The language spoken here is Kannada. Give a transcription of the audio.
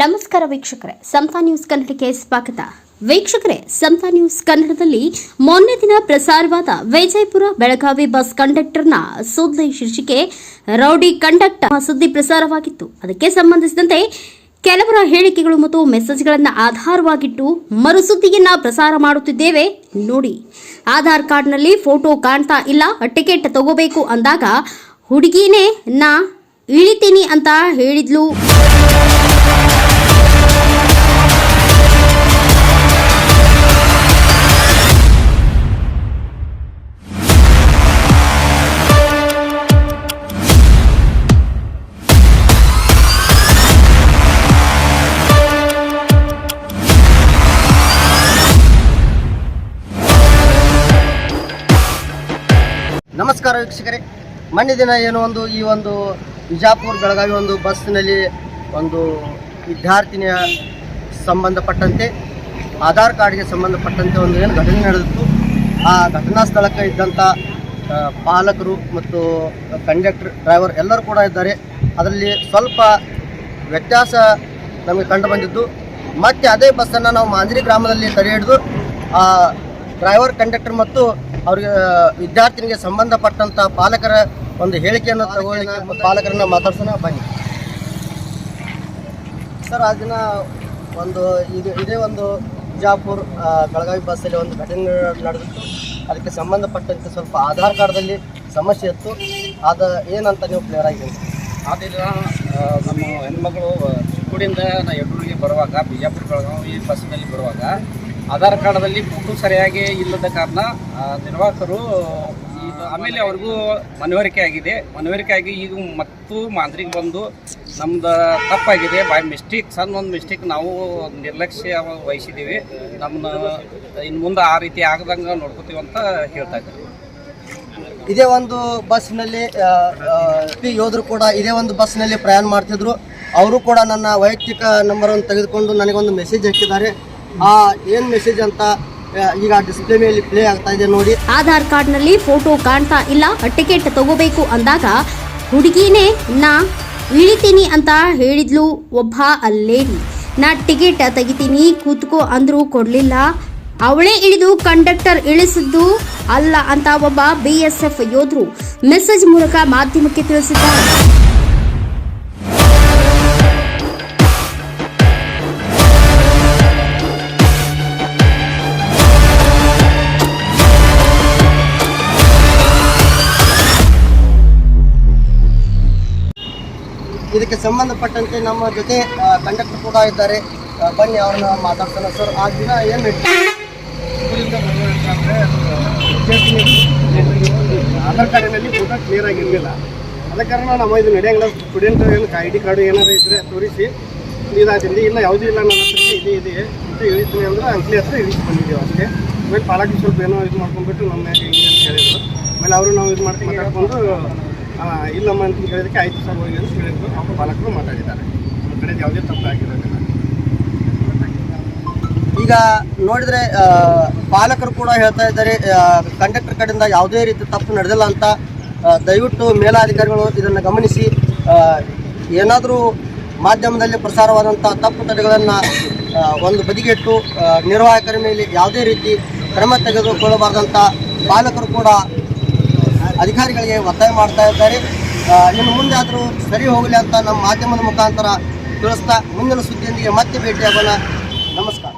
ನಮಸ್ಕಾರ ವೀಕ್ಷಕರೇ ಸಮತಾ ನ್ಯೂಸ್ ಕನ್ನಡಕ್ಕೆ ಸ್ವಾಗತ. ವೀಕ್ಷಕರೇ, ಸಂತಾ ನ್ಯೂಸ್ ಕನ್ನಡದಲ್ಲಿ ಮೊನ್ನೆ ದಿನ ಪ್ರಸಾರವಾದ ವಿಜಯಪುರ ಬೆಳಗಾವಿ ಬಸ್ ಕಂಡಕ್ಟರ್ನ ಸುದ್ದಿ ಶೀರ್ಷಿಕೆ, ರೌಡಿ ಕಂಡಕ್ಟರ್ ಸುದ್ದಿ ಪ್ರಸಾರವಾಗಿತ್ತು. ಅದಕ್ಕೆ ಸಂಬಂಧಿಸಿದಂತೆ ಕೆಲವರ ಹೇಳಿಕೆಗಳು ಮತ್ತು ಮೆಸೇಜ್ಗಳನ್ನು ಆಧಾರವಾಗಿಟ್ಟು ಮರುಸುದ್ದಿಯನ್ನ ಪ್ರಸಾರ ಮಾಡುತ್ತಿದ್ದೇವೆ. ನೋಡಿ, ಆಧಾರ್ ಕಾರ್ಡ್ನಲ್ಲಿ ಫೋಟೋ ಕಾಣ್ತಾ ಇಲ್ಲ, ಟಿಕೆಟ್ ತಗೋಬೇಕು ಅಂದಾಗ ಹುಡುಗಿನೇ ನಾ ಇಳಿತೀನಿ ಅಂತ ಹೇಳಿದ್ಲು. ನಮಸ್ಕಾರ ವೀಕ್ಷಕರೇ. ಮೊನ್ನೆ ದಿನ ಏನು ಒಂದು ಈ ಒಂದು ವಿಜಾಪುರ ಬೆಳಗಾವಿ ಒಂದು ಬಸ್ನಲ್ಲಿ ಒಂದು ವಿದ್ಯಾರ್ಥಿನಿಯ ಸಂಬಂಧಪಟ್ಟಂತೆ, ಆಧಾರ್ ಕಾರ್ಡ್ಗೆ ಸಂಬಂಧಪಟ್ಟಂತೆ ಒಂದು ಏನು ಘಟನೆ ನಡೆದಿತ್ತು. ಆ ಘಟನಾ ಸ್ಥಳಕ್ಕೆ ಇದ್ದಂಥ ಪಾಲಕರು ಮತ್ತು ಕಂಡಕ್ಟರ್, ಡ್ರೈವರ್ ಎಲ್ಲರೂ ಕೂಡ ಇದ್ದಾರೆ. ಅದರಲ್ಲಿ ಸ್ವಲ್ಪ ವ್ಯತ್ಯಾಸ ನಮಗೆ ಕಂಡು ಬಂದಿದ್ದು. ಮತ್ತೆ ಅದೇ ಬಸ್ಸನ್ನು ನಾವು ಮಾಂಜರಿ ಗ್ರಾಮದಲ್ಲಿ ತಡೆ ಹಿಡಿದು, ಆ, ಡ್ರೈವರ್, ಕಂಡಕ್ಟರ್ ಮತ್ತು ಅವರಿಗೆ, ವಿದ್ಯಾರ್ಥಿನಿಗೆ ಸಂಬಂಧಪಟ್ಟಂತ ಪಾಲಕರ ಒಂದು ಹೇಳಿಕೆಯನ್ನು ತಗೊಳ್ಳಿ ಪಾಲಕರನ್ನ ಮಾತಾಡ್ಸೋಣ, ಬನ್ನಿ. ಸರ್, ಆ ದಿನ ಒಂದು, ಇದು, ಇದೇ ಒಂದು ಬಿಜಾಪುರ್ ಬೆಳಗಾವಿ ಬಸ್ಸಲ್ಲಿ ಒಂದು ಘಟನೆ ನಡೆದಿತ್ತು. ಅದಕ್ಕೆ ಸಂಬಂಧಪಟ್ಟಂತೆ ಸ್ವಲ್ಪ ಆಧಾರ್ ಕಾರ್ಡ್ದಲ್ಲಿ ಸಮಸ್ಯೆ ಇತ್ತು. ಅದ ಏನಂತ ನೀವು ಕ್ಲಿಯರ್ ಆಗಿ ಹೇಳಿ. ದಿನ ನಮ್ಮ ಹೆಣ್ಮಗಳು ಚಿಕ್ಕೂಡಿಂದ ನಾ ಎಡೂರಿಗೆ ಬರುವಾಗ, ಬಿಜಾಪುರ, ಬೆಳಗಾವಿ ಬಸ್ನಲ್ಲಿ ಬರುವಾಗ ಆಧಾರ್ ಕಾರ್ಡ್ದಲ್ಲಿ ಫೋಟೋ ಸರಿಯಾಗಿ ಇಲ್ಲದ ಕಾರಣ ನಿರ್ವಾಹಕರು ಆಮೇಲೆ ಅವ್ರಿಗೂ ಮನವರಿಕೆ ಆಗಿದೆ. ಮನವರಿಕೆ ಆಗಿ ಈಗ ಮತ್ತು ಮಾಂದ್ರಿಗೆ ಬಂದು ನಮ್ದು ತಪ್ಪಾಗಿದೆ. ಬೈ ಮಿಸ್ಟೇಕ್, ಸಣ್ಣ ಒಂದು ಮಿಸ್ಟೇಕ್ ನಾವು ನಿರ್ಲಕ್ಷ್ಯ ವಹಿಸಿದ್ದೀವಿ ನಮ್ಮನ್ನ ಇನ್ನು ಮುಂದೆ ಆ ರೀತಿ ಆಗದಂಗೆ ನೋಡ್ಕೋತೀವಿ ಅಂತ ಹೇಳ್ತಾ ಇದ್ದಾರೆ. ಇದೇ ಒಂದು ಬಸ್ನಲ್ಲಿ ಪಿ ಯೋಧರು ಕೂಡ ಇದೇ ಒಂದು ಬಸ್ನಲ್ಲಿ ಪ್ರಯಾಣ ಮಾಡ್ತಿದ್ರು. ಅವರು ಕೂಡ ನನ್ನ ವೈಯಕ್ತಿಕ ನಂಬರನ್ನು ತೆಗೆದುಕೊಂಡು ನನಗೊಂದು ಮೆಸೇಜ್ ಹಾಕಿದ್ದಾರೆ. ಆ, ಏನ್ ಮೆಸೇಜ್ ಅಂತ ಈಗ ಡಿಸ್ಪ್ಲೇ ಮೇಲೆ ಪ್ಲೇ ಆಗ್ತಾ ಇದೆ ನೋಡಿ. ಆಧಾರ್ ಕಾರ್ಡ್ನಲ್ಲಿ ಫೋಟೋ ಕಾಣ್ತಾ ಇಲ್ಲ ಟಿಕೆಟ್ ತಗೋಬೇಕು ಅಂದಾಗ ಹುಡುಗಿನೇ, ನಾ ಇಳಿತೀನಿ ಅಂತ ಹೇಳಿದ್ಲು, ಒಬ್ಬ ಲೇಡಿ ನಾ ಟಿಕೆಟ್ ತೆಗಿತೀನಿ, ಕೂತ್ಕೋ ಅಂದ್ರು ಕೊಡ್ಲಿಲ್ಲ. ಅವಳೇ ಇಳಿದು ಕಂಡಕ್ಟರ್ ಇಳಿಸಿದ್ದು ಅಲ್ಲ ಅಂತ ಒಬ್ಬ ಬಿಎಸ್ಎಫ್ ಯೋಧರು ಮೆಸೇಜ್ ಮೂಲಕ ಮಾಧ್ಯಮಕ್ಕೆ ತಿಳಿಸಿದ್ದಾರೆ. ಇದಕ್ಕೆ ಸಂಬಂಧಪಟ್ಟಂತೆ ನಮ್ಮ ಜೊತೆ ಕಂಡಕ್ಟರ್ ಕೂಡ ಇದ್ದಾರೆ. ಬನ್ನಿ ಅವ್ರನ್ನ ಮಾತಾಡ್ತಾನೆ ಸರ್. ಆ ದಿನ ಏನು ಆಧಾರ್ ಕಾರ್ಡಿನಲ್ಲಿ ಫೋಟೋ ಕ್ಲಿಯರ್ ಆಗಿರಲಿಲ್ಲ. ಅದ ಕಾರಣ ನಮ್ಮ ಇದು ನಡೆಯಂಗಿಲ್ಲ. ಸ್ಟೂಡೆಂಟ್ ಏನು ಐ ಡಿ ಕಾರ್ಡು ಏನಾದ್ರು ಇದ್ರೆ ತೋರಿಸಿ. ಇದಾಗಿರಲಿ ಇಲ್ಲ ಯಾವುದೂ ಇಲ್ಲ ನನ್ನ ಹತ್ರ ಇದೆ ಇದೆ ಅಂತ ಇಳಿತೀನಿ ಅಂದ್ರೆ ಅಂಕಲಿ ಹತ್ರ ಇಳಿಸಿ ಬಂದಿದ್ದೀವಿ ಅಷ್ಟೇ. ಆಮೇಲೆ ಪಾಲಕ್ ಸ್ವಲ್ಪ ಏನೋ ಇದು ಮಾಡ್ಕೊಂಡ್ಬಿಟ್ಟು ನಮ್ಮ ಹಿಂಗೆ ಅಂತ ಹೇಳಿದ್ರು. ಆಮೇಲೆ ಅವರು ನಾವು ಇದು ಮಾಡ್ಕೊಂಡು ಮಾತಾಡ್ಕೊಂಡು ಇಲ್ಲಮ್ಮ ಅಂತ ಹೇಳಿದಕ್ಕೆ ಆಯ್ತು ಸರ್, ಹೋಗಿ ಅಂತ ಹೇಳಿದ್ರು. ಅವ್ರ ಪಾಲಕರು ಮಾತಾಡಿದ್ದಾರೆ. ನಮ್ಮ ಕಡೆ ಯಾವುದೇ ತಪ್ಪು ಆಗಿರೋದಿಲ್ಲ. ಈಗ ನೋಡಿದ್ರೆ ಪಾಲಕರು ಕೂಡ ಹೇಳ್ತಾ ಇದ್ದಾರೆ ಕಂಡಕ್ಟರ್ ಕಡೆಯಿಂದ ಯಾವುದೇ ರೀತಿ ತಪ್ಪು ನಡೆದಿಲ್ಲ ಅಂತ. ದಯವಿಟ್ಟು ಮೇಲಾಧಿಕಾರಿಗಳು ಇದನ್ನು ಗಮನಿಸಿ. ಏನಾದರೂ ಮಾಧ್ಯಮದಲ್ಲಿ ಪ್ರಸಾರವಾದಂಥ ತಪ್ಪು ತಡೆಗಳನ್ನು ಒಂದು ಬದಿಗೆಟ್ಟು ನಿರ್ವಾಹಕರ ಮೇಲೆ ಯಾವುದೇ ರೀತಿ ಕ್ರಮ ತೆಗೆದುಕೊಳ್ಳಬಾರ್ದಂಥ ಪಾಲಕರು ಕೂಡ ಅಧಿಕಾರಿಗಳಿಗೆ ಒತ್ತಾಯ ಮಾಡ್ತಾ ಇದ್ದಾರೆ. ಇನ್ನು ಮುಂದೆ ಆದರೂ ಸರಿ ಹೋಗಲಿ ಅಂತ ನಮ್ಮ ಮಾಧ್ಯಮದ ಮುಖಾಂತರ ತಿಳಿಸ್ತಾ ಮುಂದಿನ ಸುದ್ದಿಯೊಂದಿಗೆ ಮತ್ತೆ ಭೇಟಿಯಾಗೋಣ. ನಮಸ್ಕಾರ.